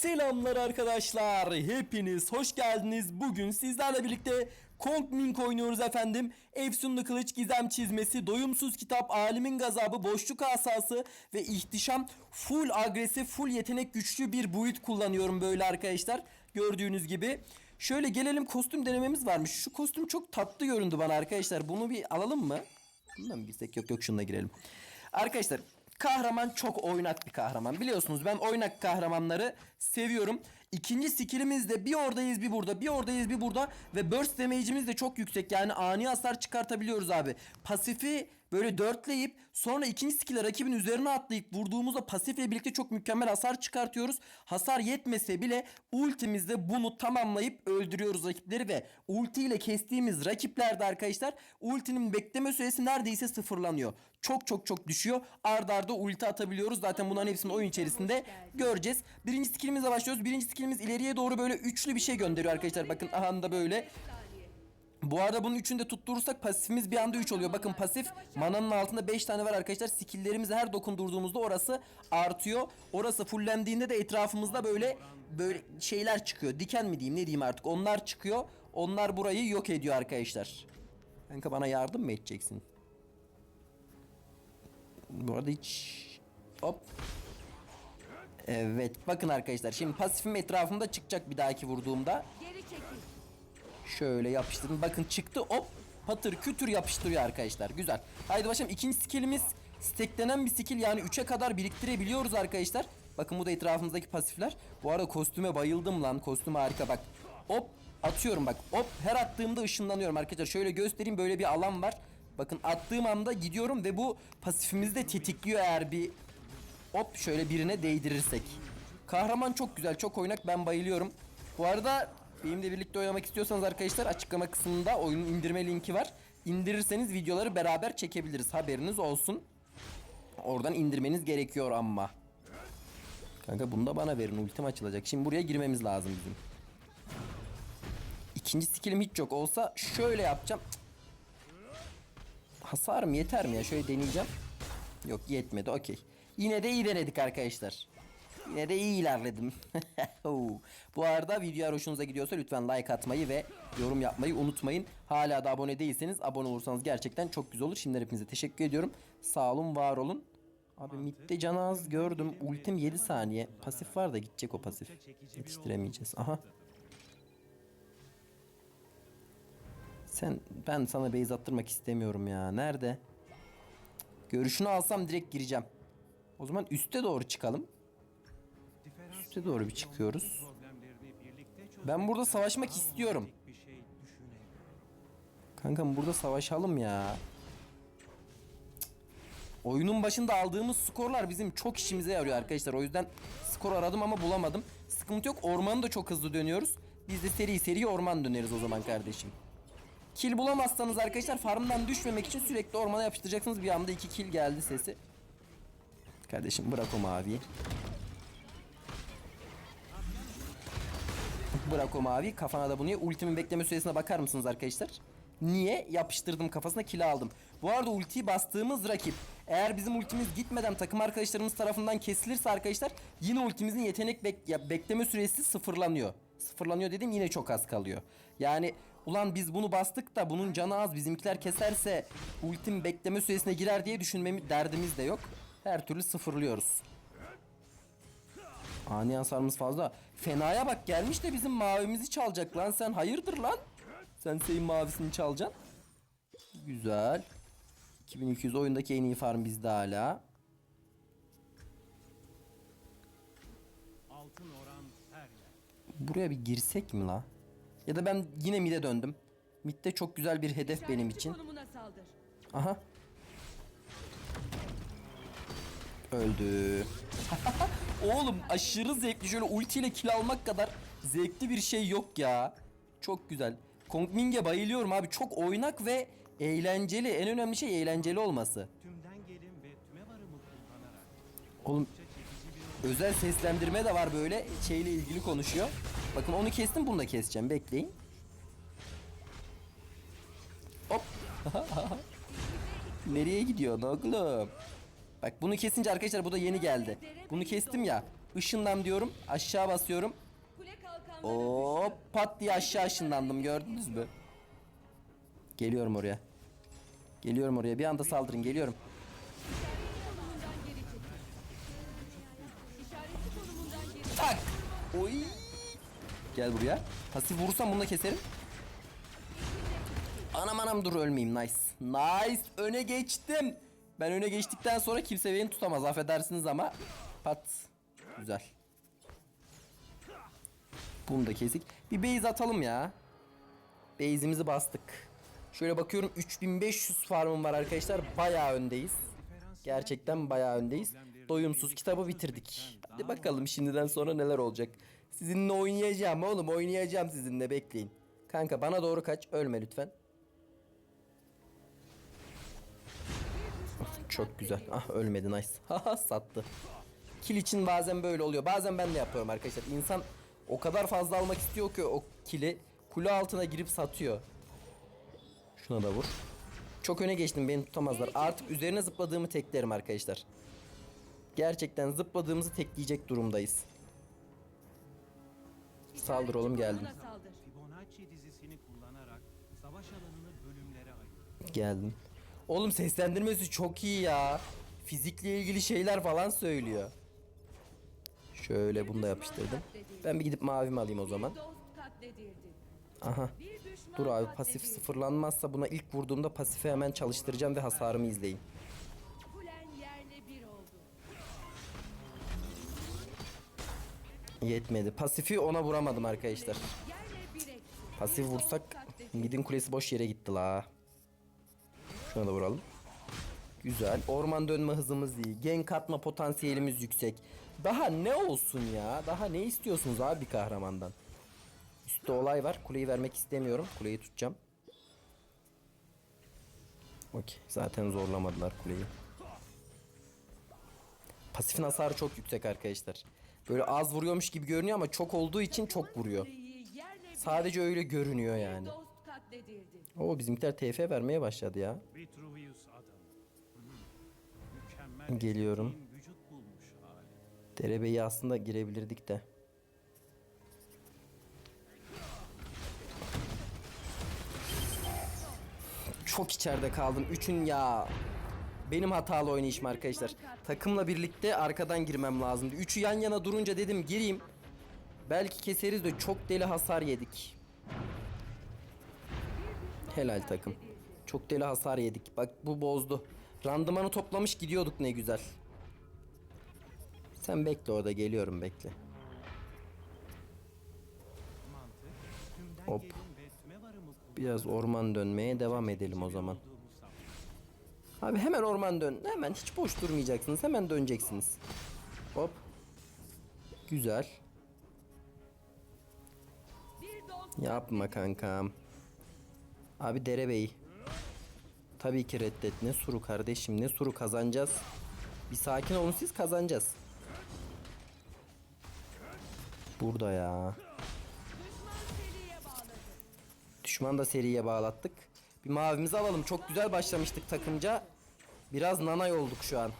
Selamlar arkadaşlar. Hepiniz hoş geldiniz. Bugün sizlerle birlikte Kong Mink oynuyoruz efendim. Efsunlu kılıç gizem çizmesi, doyumsuz kitap, alimin gazabı, boşluk asası ve ihtişam full agresif, full yetenek güçlü bir build kullanıyorum böyle arkadaşlar. Gördüğünüz gibi. Şöyle gelelim kostüm denememiz varmış. Şu kostüm çok tatlı göründü bana arkadaşlar. Bunu bir alalım mı? Bundan mı girsek? Yok yok şununla girelim. Arkadaşlar kahraman çok oynak bir kahraman. Biliyorsunuz ben oynak kahramanları seviyorum. İkinci skillimiz de bir oradayız bir burada. Bir oradayız bir burada. Ve burst damage'imiz de çok yüksek. Yani ani hasar çıkartabiliyoruz abi. Pasifi böyle dörtleyip sonra ikinci skill'e rakibin üzerine atlayıp vurduğumuzda pasifle birlikte çok mükemmel hasar çıkartıyoruz. Hasar yetmese bile ultimizde bunu tamamlayıp öldürüyoruz rakipleri ve ulti ile kestiğimiz rakiplerde arkadaşlar ultinin bekleme süresi neredeyse sıfırlanıyor. Çok çok çok düşüyor. Arda arda ulti atabiliyoruz. Zaten bunların hepsini oyun içerisinde göreceğiz. Birinci skillimizle başlıyoruz. Birinci skillimiz ileriye doğru böyle üçlü bir şey gönderiyor arkadaşlar. Bakın aha böyle bu arada bunun üçünü de tutturursak pasifimiz bir anda 3 oluyor. Bakın pasif mananın altında 5 tane var arkadaşlar. Skill'lerimizi her dokundurduğumuzda orası artıyor. Orası fullendiğinde de etrafımızda böyle böyle şeyler çıkıyor. Diken mi diyeyim ne diyeyim artık. Onlar çıkıyor. Onlar burayı yok ediyor arkadaşlar. Kanka bana yardım mı edeceksin? Bu arada hiç... Hop. Evet bakın arkadaşlar şimdi pasifim etrafımda çıkacak bir dahaki vurduğumda. Geri çekil. Şöyle yapıştırdım. Bakın çıktı hop patır kütür yapıştırıyor arkadaşlar. Güzel. Haydi başlayalım. İkinci skillimiz steklenen bir skill yani 3'e kadar biriktirebiliyoruz arkadaşlar. Bakın bu da etrafımızdaki pasifler. Bu arada kostüme bayıldım lan. Kostüm harika bak. Hop atıyorum bak. Hop her attığımda ışınlanıyorum arkadaşlar. Şöyle göstereyim böyle bir alan var. Bakın attığım anda gidiyorum ve bu pasifimizi de tetikliyor eğer bir hop şöyle birine değdirirsek. Kahraman çok güzel, çok oynak. Ben bayılıyorum. Bu arada benimle birlikte oynamak istiyorsanız arkadaşlar açıklama kısmında oyunun indirme linki var. İndirirseniz videoları beraber çekebiliriz. Haberiniz olsun. Oradan indirmeniz gerekiyor ama. Kanka bunu da bana verin. Ultim açılacak. Şimdi buraya girmemiz lazım bizim. İkinci skillim hiç yok. Olsa şöyle yapacağım. Hasarım yeter mi ya? Şöyle deneyeceğim. Yok yetmedi okey. Yine de iyi denedik arkadaşlar. Yine de iyi ilerledim. Bu arada video hoşunuza gidiyorsa lütfen like atmayı ve yorum yapmayı unutmayın. Hala da abone değilseniz abone olursanız gerçekten çok güzel olur. Şimdiden hepinize teşekkür ediyorum. Sağ olun var olun. Abi midde canı az gördüm. Ultim 7 saniye. Pasif var da gidecek o pasif. Yetiştiremeyeceğiz. Aha. Sen ben sana base attırmak istemiyorum ya. Nerede? Görüşünü alsam direkt gireceğim. O zaman üste doğru çıkalım. Üste doğru bir çıkıyoruz. Ben burada savaşmak istiyorum. Kankam burada savaşalım ya. Oyunun başında aldığımız skorlar bizim çok işimize yarıyor arkadaşlar. O yüzden skor aradım ama bulamadım. Sıkıntı yok. Ormanı da çok hızlı dönüyoruz. Biz de seri seri orman döneriz o zaman kardeşim. Kill bulamazsanız arkadaşlar farmdan düşmemek için sürekli ormana yapıştıracaksınız. Bir anda iki kill geldi sesi. Kardeşim bırak o maviyi. Bırak o mavi kafana da bunu ye. Ultimin bekleme süresine bakar mısınız arkadaşlar? Niye? Yapıştırdım kafasına kill aldım. Bu arada ultiyi bastığımız rakip eğer bizim ultimiz gitmeden takım arkadaşlarımız tarafından kesilirse arkadaşlar yine ultimizin yetenek bek ya bekleme süresi sıfırlanıyor. Sıfırlanıyor dedim yine çok az kalıyor. Yani ulan biz bunu bastık da bunun canı az bizimkiler keserse ultim bekleme süresine girer diye düşünmemiz derdimiz de yok. Her türlü sıfırlıyoruz. Ani hasarımız fazla. Fenaya bak gelmiş de bizim mavimizi çalacak lan sen hayırdır lan? Sen senin mavisini çalacaksın. Güzel. 2200 oyundaki en iyi farm bizde hala. Altın oran her yer. Buraya bir girsek mi la? Ya da ben yine mid'e döndüm. Mid'de çok güzel bir hedef benim için. Aha. Öldü. Oğlum aşırı zevkli. Şöyle ultiyle kill almak kadar zevkli bir şey yok ya. Çok güzel. Kong Ming'e bayılıyorum abi. Çok oynak ve eğlenceli. En önemli şey eğlenceli olması. Oğlum özel seslendirme de var böyle. Şeyle ilgili konuşuyor. Bakın onu kestim bunu da keseceğim. Bekleyin. Hop. Nereye gidiyorsun oğlum? Bak bunu kesince arkadaşlar bu da yeni geldi. Bunu kestim ya. Işınlan diyorum. Aşağı basıyorum. Hop pat diye aşağı ışınlandım gördünüz mü? Geliyorum oraya. Geliyorum oraya. Bir anda saldırın. Geliyorum. Tak. Oy. Gel buraya. Pasif vurursam bunu da keserim. Anam anam dur ölmeyeyim. Nice. Nice. Öne geçtim. Ben öne geçtikten sonra kimse beni tutamaz. Affedersiniz ama. Pat. Güzel. Bunu da kesik. Bir base atalım ya. Base'imizi bastık. Şöyle bakıyorum 3500 farmım var arkadaşlar. Bayağı öndeyiz. Gerçekten bayağı öndeyiz. Doyumsuz kitabı bitirdik. Hadi bakalım şimdiden sonra neler olacak. Sizinle oynayacağım oğlum oynayacağım sizinle bekleyin. Kanka bana doğru kaç ölme lütfen. Çok güzel. Ah ölmedi nice. Haha sattı. Kill için bazen böyle oluyor. Bazen ben de yapıyorum arkadaşlar. İnsan o kadar fazla almak istiyor ki o kili kule altına girip satıyor. Şuna da vur. Çok öne geçtim beni tutamazlar. Artık üzerine zıpladığımı teklerim arkadaşlar. Gerçekten zıpladığımızı tekleyecek durumdayız. Saldır oğlum geldim. Bana saldır. Fibonacci dizisini kullanarak savaş alanını bölümlere ayırın. Geldim. Oğlum seslendirmesi çok iyi ya. Fizikle ilgili şeyler falan söylüyor. Şöyle bunu da yapıştırdım. Ben bir gidip mavimi alayım o zaman. Aha. Dur abi pasif sıfırlanmazsa buna ilk vurduğumda pasifi hemen çalıştıracağım ve hasarımı izleyin. Yetmedi. Pasifi ona vuramadım arkadaşlar. Pasif vursak midin kulesi boş yere gitti la. Şuna da vuralım. Güzel. Orman dönme hızımız iyi. Genk atma potansiyelimiz yüksek. Daha ne olsun ya? Daha ne istiyorsunuz abi bir kahramandan? Üstte olay var. Kuleyi vermek istemiyorum. Kuleyi tutacağım. Okey. Zaten zorlamadılar kuleyi. Pasifin hasarı çok yüksek arkadaşlar. Böyle az vuruyormuş gibi görünüyor ama çok olduğu için çok vuruyor. Sadece öyle görünüyor yani. Oo bizimkiler TF vermeye başladı ya. Vitruvius adam. Mükemmel Geliyorum. vücut bulmuş hali. Derebeyi aslında girebilirdik de. Çok içeride kaldım. Üçün ya. Benim hatalı oynayışım arkadaşlar. Takımla birlikte arkadan girmem lazımdı. Üçü yan yana durunca dedim gireyim. Belki keseriz de çok deli hasar yedik. Helal takım. Çok deli hasar yedik. Bak bu bozdu. Randımanı toplamış gidiyorduk ne güzel. Sen bekle orada geliyorum bekle. Hop. Biraz orman dönmeye devam edelim o zaman. Abi hemen orman dön. Hemen hiç boş durmayacaksınız. Hemen döneceksiniz. Hop. Güzel. Yapma kankam. Abi derebeyi. Tabii ki reddet. Ne suru kardeşim ne suru kazanacağız. Bir sakin olun siz kazanacağız. Burada ya. düşman da seriye bağlattık. Bir mavimizi alalım. Çok güzel başlamıştık takımca. Biraz nanay olduk şu an.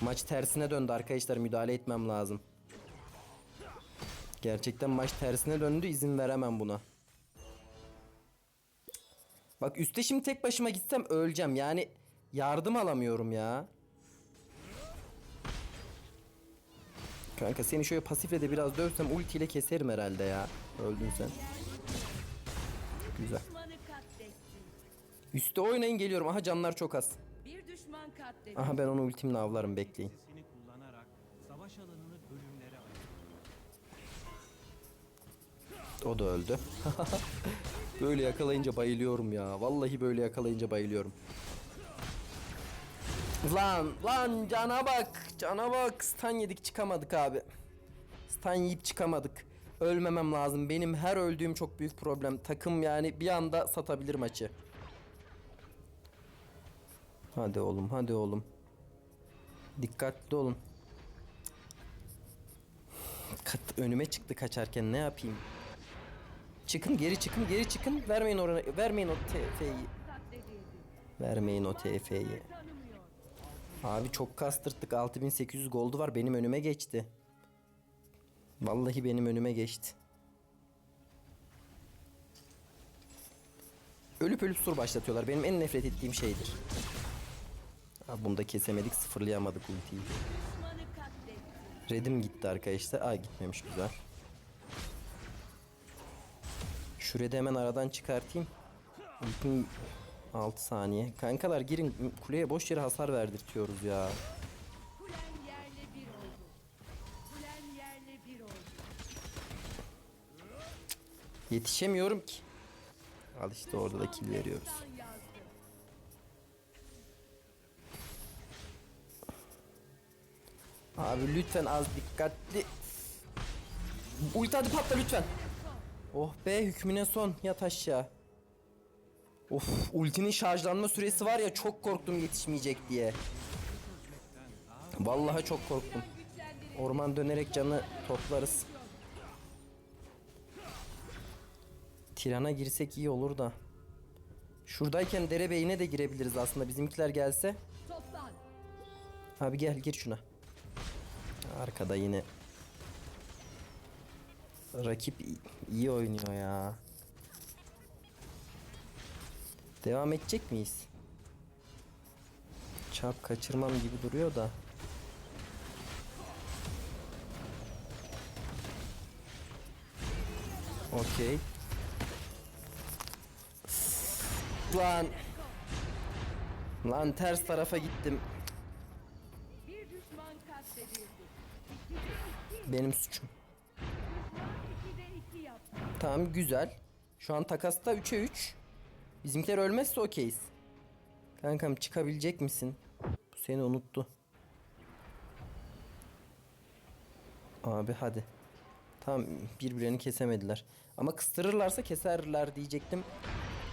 Maç tersine döndü arkadaşlar. Müdahale etmem lazım. Gerçekten maç tersine döndü. izin veremem buna. Bak üste şimdi tek başıma gitsem öleceğim. Yani yardım alamıyorum ya. Kanka seni şöyle pasifle de biraz dövsem ultiyle keserim herhalde ya. Öldün sen. Güzel. Üste oynayın geliyorum. Aha canlar çok az. Bir düşman katledildi. Aha ben onu ultimle avlarım bekleyin. Dizisini kullanarak savaş alanını bölümlere ayırın. O da öldü. böyle yakalayınca bayılıyorum ya. Vallahi böyle yakalayınca bayılıyorum. Lan lan cana bak. Cana bak. Stun yedik çıkamadık abi. Stun yiyip çıkamadık. Ölmemem lazım. Benim her öldüğüm çok büyük problem. Takım yani bir anda satabilir maçı. Hadi oğlum hadi oğlum. Dikkatli olun. Kat önüme çıktı kaçarken ne yapayım? Çıkın geri çıkın geri çıkın. Vermeyin orana vermeyin o TF'yi. Vermeyin o TF'yi. Abi çok kastırttık 6800 goldu var benim önüme geçti. Vallahi benim önüme geçti. Ölüp ölüp sur başlatıyorlar. Benim en nefret ettiğim şeydir. Abi bunu da kesemedik sıfırlayamadık ultiyi. Redim gitti arkadaşlar. Aa gitmemiş güzel. Şu redi hemen aradan çıkartayım. Ultim 6 saniye. Kankalar girin kuleye boş yere hasar verdirtiyoruz ya. Yetişemiyorum ki. Al işte orada da kill veriyoruz. Abi lütfen az dikkatli. Ulti hadi patla lütfen. Oh be hükmüne son yat aşağı. Of ultinin şarjlanma süresi var ya çok korktum yetişmeyecek diye. Vallahi çok korktum. Orman dönerek canı toplarız. Tirana girsek iyi olur da. Şuradayken derebeyine de girebiliriz aslında. Bizimkiler gelse. Abi gel gir şuna. Arkada yine. Rakip iyi oynuyor ya. Devam edecek miyiz? Çap kaçırmam gibi duruyor da. Okey. Lan. Lan ters tarafa gittim. Benim suçum. Tamam güzel. Şu an takasta 3'e 3. Bizimkiler ölmezse okeyiz. Kankam çıkabilecek misin? Bu seni unuttu. Abi hadi. Tamam birbirlerini kesemediler. Ama kıstırırlarsa keserler diyecektim.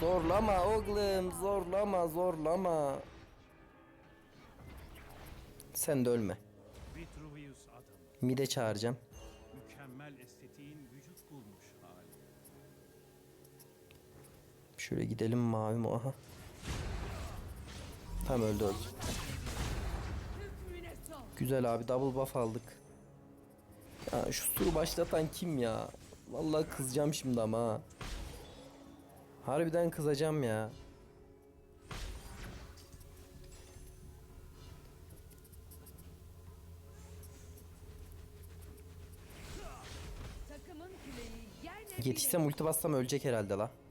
Zorlama oğlum zorlama zorlama. Sen de ölme. Mide çağıracağım. Şöyle gidelim mavi mi? Aha. Tam öldü öldü. Güzel abi double buff aldık. Ya şu suru başlatan kim ya? Vallahi kızacağım şimdi ama ha. Harbiden kızacağım ya. Yetişsem ulti bassam ölecek herhalde la.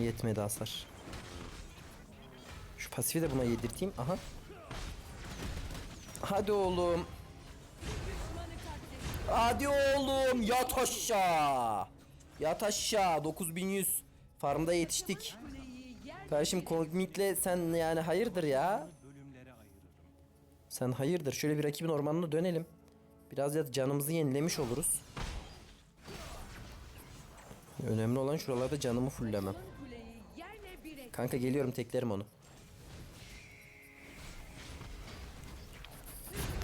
Yetmedi hasar. Şu pasifi de buna yedirteyim. Aha. Hadi oğlum. Hadi oğlum yat aşağı. Yat aşağı 9100. Farmda yetiştik. Kardeşim komikle sen yani hayırdır ya? Sen hayırdır şöyle bir rakibin ormanına dönelim. Biraz ya canımızı yenilemiş oluruz. Önemli olan şuralarda canımı fullemem. Kanka geliyorum teklerim onu.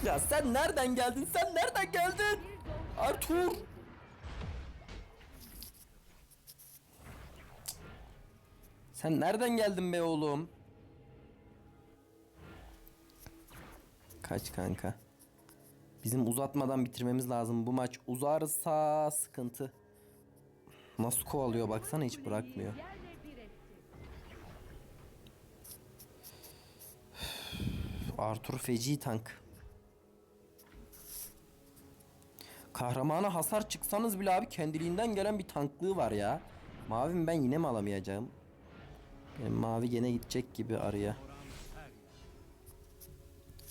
Ya sen nereden geldin? Sen nereden geldin? Arthur! Sen nereden geldin be oğlum? Kaç kanka. Bizim uzatmadan bitirmemiz lazım. Bu maç uzarsa sıkıntı. Nasıl kovalıyor baksana hiç bırakmıyor. Yerle bir etti. Arthur feci tank. Kahramana hasar çıksanız bile abi kendiliğinden gelen bir tanklığı var ya. Mavim ben yine mi alamayacağım? Benim mavi gene gidecek gibi araya.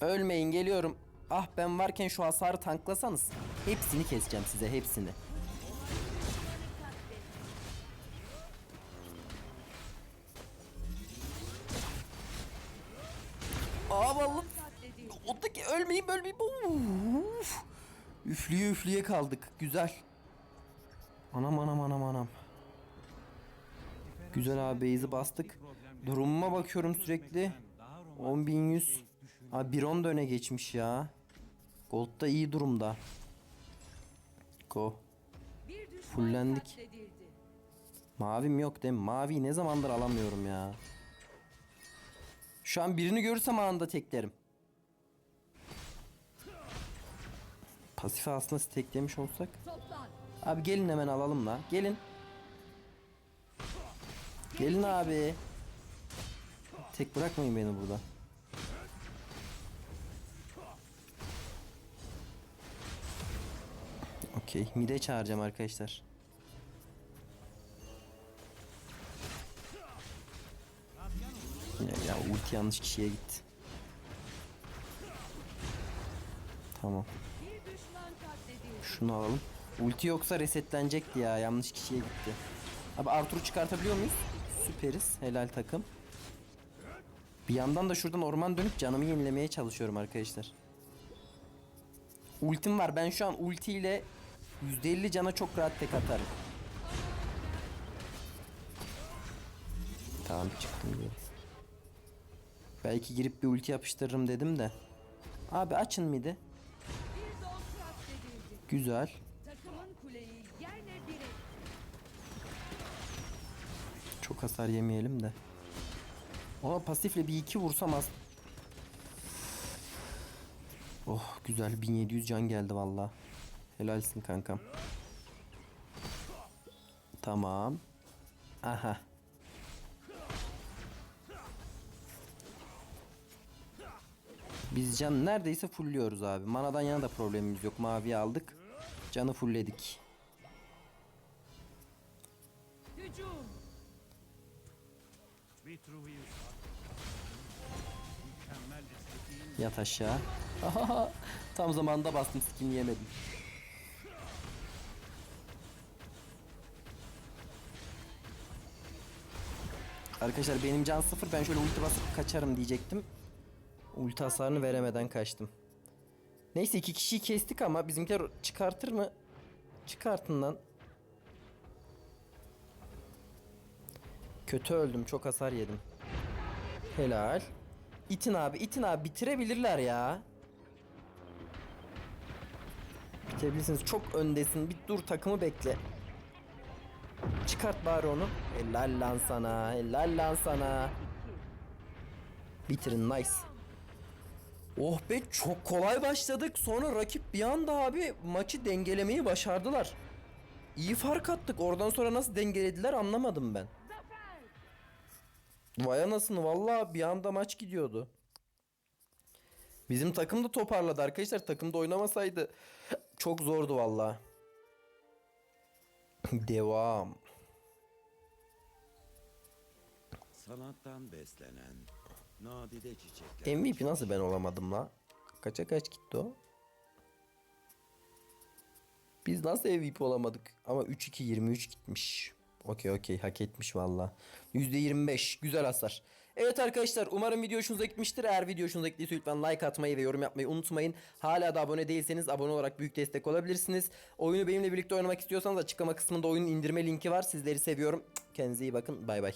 Ölmeyin geliyorum. Ah ben varken şu hasarı tanklasanız. Hepsini keseceğim size hepsini. Aa vallahi. Ottaki ölmeyeyim ölmeyeyim. Uf. Üflüye üflüye kaldık. Güzel. Anam anam anam anam. Güzel abi base'i bastık. Durumuma bakıyorum sürekli. 10.100. Abi 1.10 da öne geçmiş ya. Gold da iyi durumda. Go. Fullendik. Mavim yok değil mi? Mavi ne zamandır alamıyorum ya. Şu an birini görürsem anında teklerim. Pasife aslında teklemiş olsak. Abi gelin hemen alalım la. Gelin. Gelin abi. Tek bırakmayın beni burada. Okey. Mide çağıracağım arkadaşlar. Ya, ya ulti yanlış kişiye gitti. Tamam. Şunu alalım. Ulti yoksa resetlenecekti ya. Yanlış kişiye gitti. Abi Arthur'u çıkartabiliyor muyuz? Süperiz. Helal takım. Bir yandan da şuradan orman dönüp canımı yenilemeye çalışıyorum arkadaşlar. Ultim var. Ben şu an ultiyle %50 cana çok rahat tek atarım. Tamam çıktım diyor. Belki girip bir ulti yapıştırırım dedim de. Abi açın midi. Güzel. Çok hasar yemeyelim de. Ona pasifle bir iki vursam az. Oh güzel 1700 can geldi valla. Helalsin kankam. Tamam. Aha. Biz can neredeyse fullüyoruz abi. Manadan yana da problemimiz yok. Maviyi aldık. Canı fullledik. Yat aşağı. Tam zamanında bastım skin yemedim. Arkadaşlar benim can sıfır ben şöyle ulti basıp kaçarım diyecektim. Ulti hasarını veremeden kaçtım. Neyse iki kişiyi kestik ama bizimkiler çıkartır mı? Çıkartın lan. Kötü öldüm çok hasar yedim. Helal. İtin abi, itin abi bitirebilirler ya. Bitirebilirsiniz. Çok öndesin. Bir dur takımı bekle. Çıkart bari onu. Helal lan sana. Helal lan sana. Bitirin nice. Oh be çok kolay başladık. Sonra rakip bir anda abi maçı dengelemeyi başardılar. İyi fark attık. Oradan sonra nasıl dengelediler anlamadım ben. Vay anasını valla bir anda maç gidiyordu. Bizim takım da toparladı arkadaşlar. Takımda oynamasaydı çok zordu valla. Devam. Sanattan beslenen nadide çiçekler. MVP nasıl ben olamadım la? Kaça kaç gitti o? Biz nasıl MVP olamadık? Ama 3-2 23 gitmiş. Okey okey hak etmiş valla. %25 güzel hasar. Evet arkadaşlar umarım video hoşunuza gitmiştir. Eğer video hoşunuza gittiyse lütfen like atmayı ve yorum yapmayı unutmayın. Hala da abone değilseniz abone olarak büyük destek olabilirsiniz. Oyunu benimle birlikte oynamak istiyorsanız açıklama kısmında oyunun indirme linki var. Sizleri seviyorum. Kendinize iyi bakın. Bay bay.